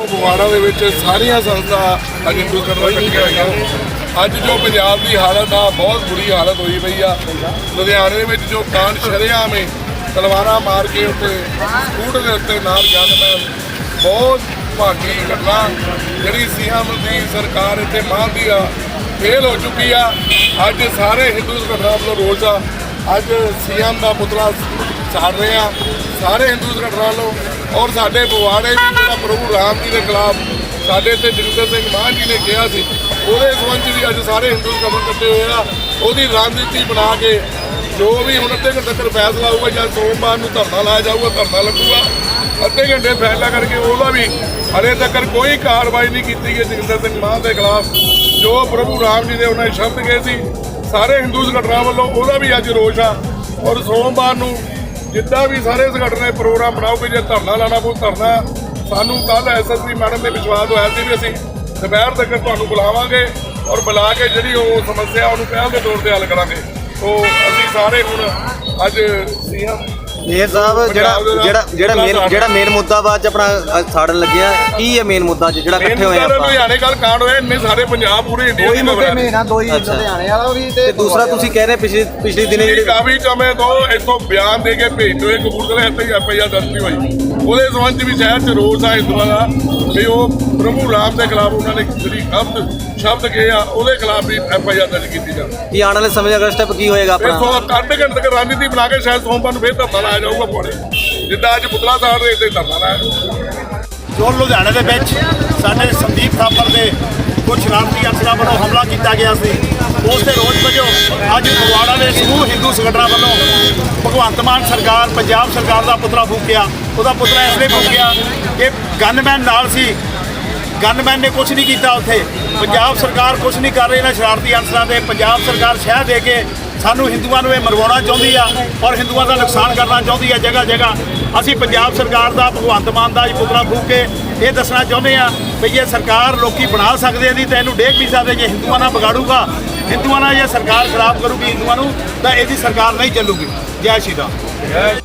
ਫਗਵਾੜਾ ਦੇ ਵਿੱਚ ਸਾਰੀਆਂ ਸੰਸਥਾ ਅੱਜ ਹਿੰਦੂ ਧਰਮ ਇਕੱਠੀਆਂ ਹੋਈਆਂ ਅੱਜ ਜੋ ਪੰਜਾਬ ਦੀ ਹਾਲਤ ਆ, ਬਹੁਤ ਬੁਰੀ ਹਾਲਤ ਹੋਈ ਪਈ ਆ। ਲੁਧਿਆਣੇ ਦੇ ਵਿੱਚ ਜੋ ਕਾਂਡ ਛਰਿਆ ਹੈ ਤਲਵਾਰਾਂ ਮਾਰ ਕੇ ਉੱਤੇ ਸਕੂਟਰ ਦੇ ਉੱਤੇ ਨਾਲ ਗਨਮੈਨ ਬਹੁਤ ਭਾਗੀ ਘਟਨਾ, ਜਿਹੜੀ ਸੀਐਮ ਦੀ ਸਰਕਾਰ ਇੱਥੇ ਮਾਨਦੀ ਆ, ਫੇਲ ਹੋ ਚੁੱਕੀ ਆ। ਅੱਜ ਸਾਰੇ ਹਿੰਦੂ ਸੰਗਠਨਾਂ ਵੱਲੋਂ ਰੋਸ ਆ। ਅੱਜ ਸੀਐਮ ਦਾ ਪੁਤਲਾ ਸਾੜ ਰਹੇ ਆ ਸਾਰੇ ਹਿੰਦੂ ਸੰਗਠਨਾਂ ਵੱਲੋਂ ਔਰ ਸਾਡੇ ਪਵਾੜੇ ਵੀ ਜਿਹੜਾ ਪ੍ਰਭੂ ਰਾਮ ਜੀ ਦੇ ਖਿਲਾਫ ਸਾਡੇ ਤੇ ਜਗਦਰ ਸਿੰਘ ਮਾਨ ਜੀ ਨੇ ਕਿਹਾ ਸੀ, ਉਹਦੇ ਸੰਬੰਧ ਵੀ ਅੱਜ ਸਾਰੇ ਹਿੰਦੂ ਸੰਗਠਨ ਇਕੱਠੇ ਹੋਏ ਆ, ਉਹਦੀ ਰਣਨੀਤੀ ਬਣਾ ਕੇ ਜੋ ਵੀ ਹੁਣ ਅੱਧੇ ਘੰਟੇ ਤੱਕ ਫੈਸਲਾ ਹੋਊਗਾ ਜਾਂ ਸੋਮਵਾਰ ਨੂੰ ਧਰਨਾ ਲਾਇਆ ਜਾਊਗਾ, ਧਰਨਾ ਲੱਗੂਗਾ, ਅੱਧੇ ਘੰਟੇ ਫੈਸਲਾ ਕਰਕੇ ਉਹਦਾ ਵੀ ਹਲੇ ਤੱਕ ਕੋਈ ਕਾਰਵਾਈ ਨਹੀਂ ਕੀਤੀ ਗਈ ਜਗਦਰ ਸਿੰਘ ਮਾਨ ਦੇ ਖਿਲਾਫ, ਜੋ ਪ੍ਰਭੂ ਰਾਮ ਜੀ ਦੇ ਉਹਨਾਂ ਨੇ ਸ਼ਬਦ ਕਹੇ ਸੀ, ਸਾਰੇ ਹਿੰਦੂ ਸੰਗਠਨਾਂ ਵੱਲੋਂ ਉਹਦਾ ਵੀ ਅੱਜ ਰੋਸ਼ ਆ, ਔਰ ਸੋਮਵਾਰ ਨੂੰ ਜਿੱਦਾਂ ਵੀ ਸਾਰੇ ਸੰਗਠਨ ਨੇ ਪ੍ਰੋਗਰਾਮ ਬਣਾਓਗੇ ਜੇ ਧਰਨਾ ਲਾਣਾ ਪਊ, ਧਰਨਾ ਸਾਨੂੰ ਕੱਲ ਐਸਐਸਪੀ ਮੈਡਮ ਦੇ ਵਿਸ਼ਵਾਸ ਹੋਇਆ ਸੀ ਵੀ ਅਸੀਂ ਦੁਪਹਿਰ ਤੱਕ ਤੁਹਾਨੂੰ ਬੁਲਾਵਾਂਗੇ ਔਰ ਬੁਲਾ ਕੇ ਜਿਹੜੀ ਉਹ ਸਮੱਸਿਆ ਉਹਨੂੰ ਪਹਿਲ ਦੇ ਤੌਰ ਤੇ ਹੱਲ ਕਰਾਂਗੇ। ਸੋ ਅਸੀਂ ਸਾਰੇ ਹੁਣ ਅੱਜ ਸੀਐਮ ਮੇਅਰ ਸਾਹਿਬ ਜਿਹੜਾ ਜਿਹੜਾ ਜਿਹੜਾ ਮੇਨ ਜਿਹੜਾ ਮੇਨ ਮੁੱਦਾ ਬਾਅਦ ਚ ਆਪਣਾ ਸਾੜਨ ਲੱਗਿਆ। ਕੀ ਹੈ ਮੇਨ ਮੁੱਦਾ ਜਿਹੜਾ ਇਕੱਠੇ ਹੋਏ ਆਪਾਂ? ਲੁਧਿਆਣੇ ਕੱਲ ਕਾਂਡ ਹੋਇਆ ਇੰਨੇ ਸਾਰੇ ਪੰਜਾਬ ਪੂਰੇ ਇੰਡੀਆ ਕੋਈ ਮੁੱਦੇ ਖਬਰਾਂ ਨੇ। ਮੇਨ ਆ ਦੋ ਹੀ। ਲੁਧਿਆਣੇ ਵਾਲਾ ਵੀ ਤੇ ਦੂਸਰਾ ਤੁਸੀਂ ਕਹਿ ਰਹੇ ਪਿਛਲੀ ਪਿਛਲੀ ਦਿਨੇ ਜਿਹੜੀ ਕਾਫੀ ਸਮੇਂ ਤੋਂ ਇੱਥੋਂ ਬਿਆਨ ਦੇ ਕੇ ਭੇਜ ਇਹ ਕਬੂਤਰ ਇੱਥੇ ਹੀ ਐਫਆਈਆਰ ਦਰਜ ਨਹੀਂ ਹੋਈ। ਉਹਦੇ ਸੰਬੰਧ 'ਚ ਵੀ ਸ਼ਹਿਰ 'ਚ ਰੋਸ ਆ ਹਿੰਦੂਆਂ ਦਾ ਵੀ ਉਹ ਪ੍ਰਭੂ ਰਾਮ ਦੇ ਖਿਲਾਫ ਉਹਨਾਂ ਨੇ ਜਿਹੜੀ ਸ਼ਬਦ ਸ਼ਬਦ ਕਹੇ ਆ ਉਹਦੇ ਖਿਲਾਫ ਵੀ ਐਫਆਈਆਰ ਦਰਜ ਕੀਤੀ ਜਾਵੇ ਕੀ ਆਉਣ ਵਾਲੇ ਸਮੇਂ ਦਾ ਅਗਲਾ ਸਟੈਪ ਕੀ ਹੋਏਗਾ ਆਪਣਾ? ਸੋ ਅੱਧੇ ਘੰਟੇ ਤੱਕ ਰਣਨੀਤੀ ਬਣਾ ਕੇ ਸ਼ਾਇਦ ਸੋਮਵਾਰ ਨੂੰ ਫੇਰ ਧਰਨਾ ਲਾਇਆ ਜਾਊਗਾ ਪੌੜੇ। ਜਿੱਦਾਂ ਅੱਜ ਪੁਤਲਾ ਸਾਹਿਬ ਦੇ ਇੱਥੇ ਧਰਨਾ ਲਾਇਆ। ਜੋ ਲੁਧਿਆਣੇ ਦੇ ਵਿੱਚ ਸਾਡੇ ਸੰਦੀਪ ਥਾਪਰ ਦੇ ਕੁਝ ਸ਼ਰਾਰਤੀ ਅਨਸਰਾਂ ਵੱਲੋਂ ਹਮਲਾ ਕੀਤਾ ਗਿਆ ਸੀ। ਉਸ ਦੇ ਰੋਸ ਵਜੋਂ ਅੱਜ ਫਗਵਾੜਾ ਦੇ ਸਮੂਹ ਹਿੰਦੂ ਸੰਗਠਨਾਂ ਵੱਲੋਂ ਭਗਵੰਤ ਮਾਨ ਸਰਕਾਰ, ਪੰਜਾਬ ਸਰਕਾਰ ਦਾ ਪੁਤਲਾ ਫੂਕਿਆ। ਉਹਦਾ ਪੁਤਲਾ ਇਸ ਲਈ ਫੂਕਿਆ ਕਿ ਗਨਮੈਨ ਨਾਲ ਸੀ। ਗਨਮੈਨ ਨੇ ਕੁਝ ਨਹੀਂ ਕੀਤਾ ਉੱਥੇ। ਪੰਜਾਬ ਸਰਕਾਰ ਕੁਝ ਨਹੀਂ ਕਰ ਰਹੀ ਇਹਨਾਂ ਸ਼ਰਾਰਤੀ ਅਨਸਰਾਂ ਦੇ ਪੰਜਾਬ ਸਰਕਾਰ ਸ਼ਹਿ ਦੇ ਕੇ ਸਾਨੂੰ ਹਿੰਦੂਆਂ ਨੂੰ ਇਹ ਮਰਵਾਉਣਾ ਚਾਹੁੰਦੀ ਆ ਔਰ ਹਿੰਦੂਆਂ ਦਾ ਨੁਕਸਾਨ ਕਰਨਾ ਚਾਹੁੰਦੀ ਆ ਜਗ੍ਹਾ ਜਗ੍ਹਾ। ਅਸੀਂ ਪੰਜਾਬ ਸਰਕਾਰ ਦਾ, ਭਗਵੰਤ ਮਾਨ ਦਾ ਅੱਜ ਪੁਤਲਾ ਫੂਕ ਕੇ ਇਹ ਦੱਸਣਾ ਚਾਹੁੰਦੇ ਆ ਵੀ ਇਹ ਸਰਕਾਰ ਲੋਕੀ ਬਣਾ ਸਕਦੇ ਆ ਨਹੀਂ ਤਾਂ ਇਹਨੂੰ ਡੇਗ ਨਹੀਂ ਸਕਦੇ ਜੇ ਹਿੰਦੂਆਂ ਨਾਲ ਵਿਗਾੜੂਗਾ। ਹਿੰਦੂਆਂ ਨਾਲ ਇਹ ਸਰਕਾਰ ਖਰਾਬ ਕਰੂਗੀ ਹਿੰਦੂਆਂ ਨੂੰ ਤਾਂ ਇਹਦੀ ਸਰਕਾਰ ਨਹੀਂ ਚੱਲੂਗੀ। ਜੈ ਸ਼੍ਰੀ ਰਾਮ।